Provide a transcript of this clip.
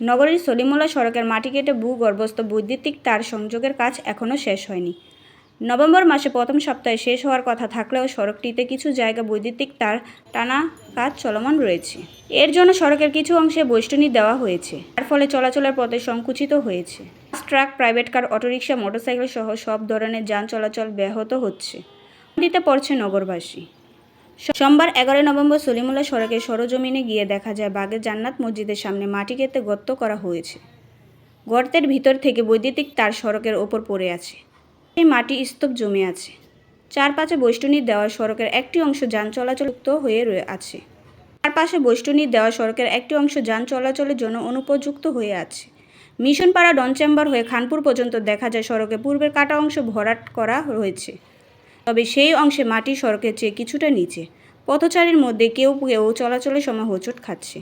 নগরীর সলিমুল্লাহ সড়কের মাটি কেটে ভূগর্ভস্থ বৈদ্যুতিক তার সংযোগের কাজ এখনও শেষ হয়নি। নভেম্বর মাসে প্রথম সপ্তাহে শেষ হওয়ার কথা থাকলেও সড়কটিতে কিছু জায়গা বৈদ্যুতিক তার টানা কাজ চলমান রয়েছে। এর জন্য সড়কের কিছু অংশে বৈষ্টনী দেওয়া হয়েছে। তার ফলে চলাচলের পথে সংকুচিত হয়েছে। Truck, private car, autorickshaw, motorcycle সহ সব ধরনের যান চলাচল ব্যাহত হচ্ছে। দিতে পড়ছে নগরবাসী। সোমবার এগারোই নভেম্বর সলিমুল্লাহ সড়কের সরজমিনে গিয়ে দেখা যায় বাগের জান্নাত মসজিদের সামনে মাটি কেটে গর্ত করা হয়েছে। গর্তের ভিতর থেকে বৈদ্যুতিক তার সড়কের ওপর পড়ে আছে। এই মাটি স্তূপ জমে আছে। চারপাশে বৈষ্টনী দেওয়া সড়কের একটি অংশ যান চলাচলযুক্ত হয়ে রয়ে আছে। চারপাশে বৈষ্টনী দেওয়া সড়কের একটি অংশ যান চলাচলের জন্য অনুপযুক্ত হয়ে আছে। মিশনপাড়া ডন চেম্বার হয়ে খানপুর পর্যন্ত দেখা যায় সড়কে পূর্বের কাটা অংশ ভরাট করা রয়েছে তবে সেই অংশে মাটি সড়কের চেয়ে কিছুটা নিচে। পথচারীর মধ্যে কেউ কেউ চলাচলের সময় হোঁচট খাচ্ছে।